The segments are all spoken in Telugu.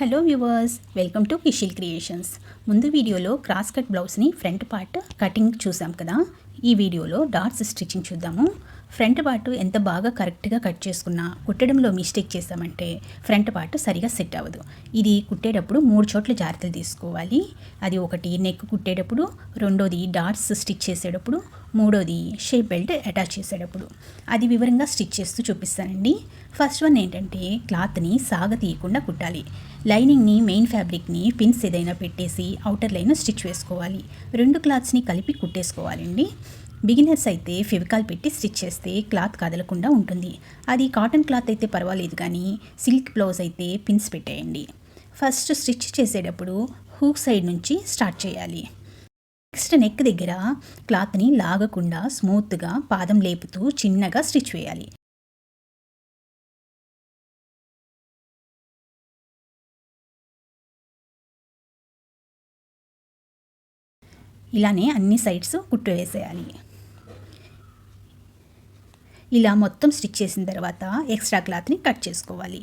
Hello viewers welcome to Kishil creations ముందు వీడియోలో క్రాస్ కట్ బ్లౌజ్ని ఫ్రంట్ పార్ట్ కటింగ్ చూసాం కదా? ఈ వీడియోలో డాట్స్ స్టిచ్చింగ్ చూద్దాము. ఫ్రంట్ పార్ట్ ఎంత బాగా కరెక్ట్గా కట్ చేసుకున్నా కుట్టడంలో మిస్టేక్ చేసామంటే ఫ్రంట్ పార్ట్ సరిగా సెట్ అవ్వదు. ఇది కుట్టేటప్పుడు మూడు చోట్ల జాగ్రత్తలు తీసుకోవాలి. అది ఒకటి నెక్ కుట్టేటప్పుడు రెండోది డాట్స్ స్టిచ్ చేసేటప్పుడు మూడోది షేప్ బెల్ట్ అటాచ్ చేసేటప్పుడు. అది వివరంగా స్టిచ్ చేస్తూ చూపిస్తానండి. ఫస్ట్ వన్ ఏంటంటే క్లాత్ని సాగ తీయకుండా కుట్టాలి. లైనింగ్ని మెయిన్ ఫ్యాబ్రిక్ని పిన్స్ ఏదైనా పెట్టేసి అవుటర్ లైన్ స్టిచ్ వేసుకోవాలి. రెండు క్లాత్స్ని కలిపి కుట్టేసుకోవాలండి. బిగినర్స్ అయితే ఫెవికాల్ పెట్టి స్టిచ్ చేస్తే క్లాత్ కదలకుండా ఉంటుంది. అది కాటన్ క్లాత్ అయితే పర్వాలేదు కానీ సిల్క్ బ్లౌజ్ అయితే పిన్స్ పెట్టేయండి. ఫస్ట్ స్టిచ్ చేసేటప్పుడు హూక్ సైడ్ నుంచి స్టార్ట్ చేయాలి. నెక్స్ట్ నెక్ దగ్గర క్లాత్ని లాగకుండా స్మూత్గా పాదం లేపుతూ చిన్నగా స్టిచ్ వేయాలి. ఇలానే అన్ని సైడ్స్ కుట్టు వేసేయాలి. ఇలా మొత్తం స్టిచ్ చేసిన తర్వాత ఎక్స్ట్రా క్లాత్ని కట్ చేసుకోవాలి.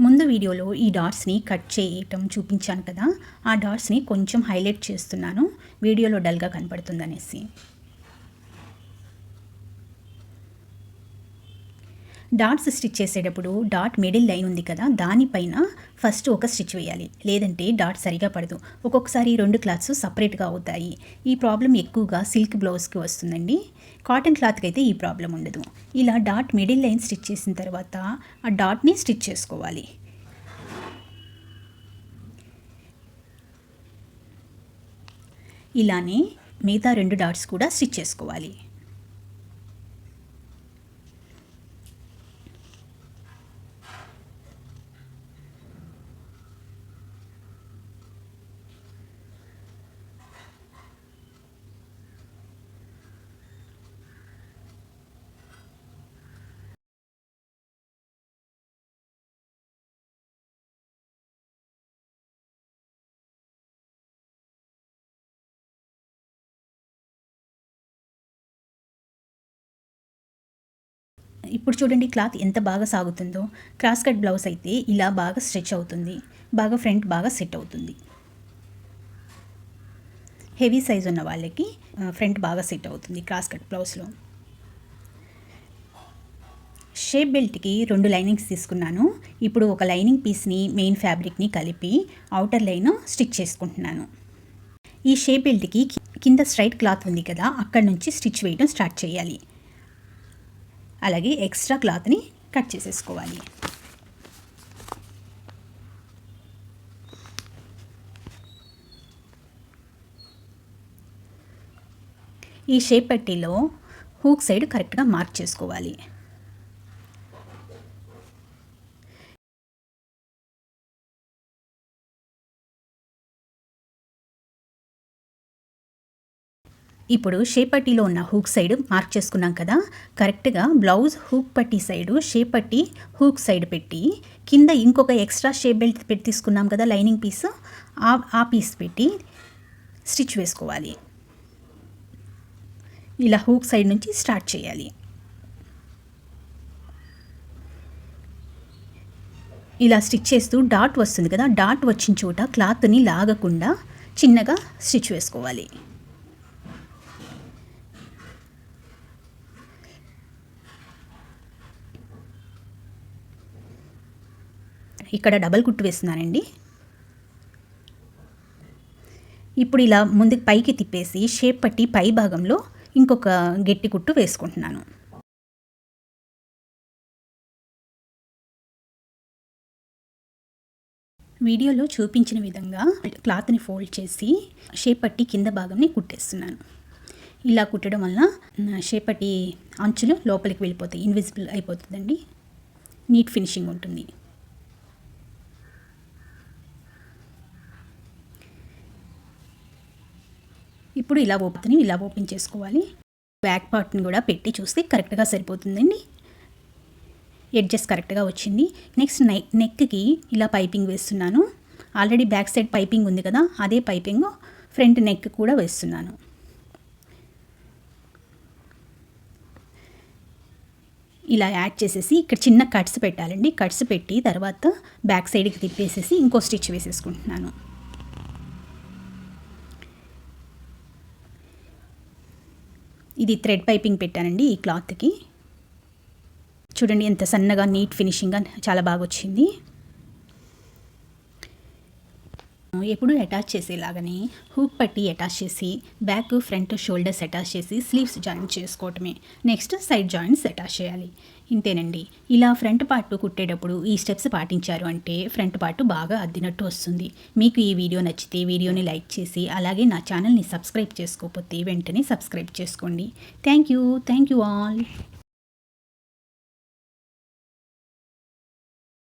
ముందు వీడియోలో ఈ డాట్స్ని కట్ చేయటం చూపించాను కదా. ఆ డాట్స్ని కొంచెం హైలైట్ చేస్తున్నాను. వీడియోలో డల్గా కనపడుతుందనేసి. డాట్స్ స్టిచ్ చేసేటప్పుడు డాట్ మిడిల్ లైన్ ఉంది కదా దానిపైన ఫస్ట్ ఒక స్టిచ్ వేయాలి. లేదంటే డాట్ సరిగా పడదు. ఒక్కొక్కసారి రెండు క్లాత్స్ సపరేట్గా అవుతాయి. ఈ ప్రాబ్లం ఎక్కువగా సిల్క్ బ్లౌజ్కి వస్తుందండి. కాటన్ క్లాత్కి అయితే ఈ ప్రాబ్లం ఉండదు. ఇలా డాట్ మిడిల్ లైన్ స్టిచ్ చేసిన తర్వాత ఆ డాట్ని స్టిచ్ చేసుకోవాలి. ఇలానే మిగతా రెండు డాట్స్ కూడా స్టిచ్ చేసుకోవాలి. ఇప్పుడు చూడండి క్లాత్ ఎంత బాగా సాగుతుందో. క్రాస్ కట్ బ్లౌజ్ అయితే ఇలా బాగా స్ట్రెచ్ అవుతుంది. బాగా ఫ్రంట్ బాగా సెట్ అవుతుంది. హెవీ సైజ్ ఉన్న వాళ్ళకి ఫ్రంట్ బాగా సెట్ అవుతుంది క్రాస్ కట్ బ్లౌజ్లో. షేప్ బెల్ట్కి రెండు లైనింగ్స్ తీసుకున్నాను. ఇప్పుడు ఒక లైనింగ్ పీస్ని మెయిన్ ఫ్యాబ్రిక్ని కలిపి అవుటర్ లైన్ స్టిచ్ చేసుకుంటున్నాను. ఈ షేప్ బెల్ట్కి కింద స్ట్రైట్ క్లాత్ ఉంది కదా అక్కడ నుంచి స్టిచ్ వేయడం స్టార్ట్ చేయాలి. అలాగే ఎక్స్ట్రా క్లాత్ని కట్ చేసేసుకోవాలి. ఈ షేప్ పట్టీలో హూక్ సైడ్ కరెక్ట్గా మార్క్ చేసుకోవాలి. ఇప్పుడు షేప్ పట్టీలో ఉన్న హూక్ సైడ్ మార్క్ చేసుకున్నాం కదా. కరెక్ట్గా బ్లౌజ్ హూక్ పట్టీ సైడు షేప్ పట్టీ హూక్ సైడ్ పెట్టి కింద ఇంకొక ఎక్స్ట్రా షేప్ బెల్ట్ పెట్టి తీసుకున్నాం కదా లైనింగ్ పీస్ ఆ పీస్ పెట్టి స్టిచ్ వేసుకోవాలి. ఇలా హూక్ సైడ్ నుంచి స్టార్ట్ చేయాలి. ఇలా స్టిచ్ చేస్తూ డాట్ వస్తుంది కదా డాట్ వచ్చిన చోట క్లాత్ని లాగకుండా చిన్నగా స్టిచ్ వేసుకోవాలి. ఇక్కడ డబల్ కుట్టు వేస్తున్నానండి ఇప్పుడు ఇలా ముందుకు పైకి తిప్పేసి షేప్ పట్టి పై భాగంలో ఇంకొక గట్టి కుట్టు వేసుకుంటున్నాను. వీడియోలో చూపించిన విధంగా క్లాత్ని ఫోల్డ్ చేసి షేప్ పట్టి కింద భాగంని కుట్టేస్తున్నాను. ఇలా కుట్టడం వల్ల షేపటి అంచులు లోపలికి వెళ్ళిపోతాయి ఇన్విజిబుల్ అయిపోతుందండి. నీట్ ఫినిషింగ్ ఉంటుంది. ఇప్పుడు ఇలా ఓపెన్ ఇలా ఓపెన్ చేసుకోవాలి. బ్యాక్ పార్ట్ని కూడా పెట్టి చూస్తే కరెక్ట్గా సరిపోతుందండి. ఎడ్జెస్ కరెక్ట్గా వచ్చింది. నెక్స్ట్ నెక్ నెక్కి ఇలా పైపింగ్ వేస్తున్నాను. ఆల్రెడీ బ్యాక్ సైడ్ పైపింగ్ ఉంది కదా అదే పైపింగ్ ఫ్రంట్ నెక్ కూడా వేస్తున్నాను. ఇలా యాడ్ చేసేసి ఇక్కడ చిన్న కట్స్ పెట్టాలండి. కట్స్ పెట్టి తర్వాత బ్యాక్ సైడ్కి తిప్పేసేసి ఇంకో స్టిచ్ వేసేసుకుంటున్నాను. ఇది థ్రెడ్ పైపింగ్ పెట్టానండి ఈ క్లాత్కి. చూడండి ఎంత సన్నగా నీట్ ఫినిషింగ్గా చాలా బాగా వచ్చింది ఎప్పుడు అటాచ్ చేసేలాగానే హూక్ పట్టి అటాచ్ చేసి బ్యాక్ ఫ్రంట్ షోల్డర్స్ అటాచ్ చేసి స్లీవ్స్ జాయిన్ చేసుకోవటమే. నెక్స్ట్ సైడ్ జాయింట్స్ అటాచ్ చేయాలి. ఇంతేనండి. ఇలా ఫ్రంట్ పార్ట్ కుట్టేటప్పుడు ఈ స్టెప్స్ పాటించారు అంటే ఫ్రంట్ పార్ట్ బాగా అద్దినట్టు వస్తుంది. మీకు ఈ వీడియో నచ్చితే వీడియోని లైక్ చేసి అలాగే నా ఛానల్ని సబ్స్క్రైబ్ చేసుకోకపోతే వెంటనే సబ్స్క్రైబ్ చేసుకోండి. Thank you thank you all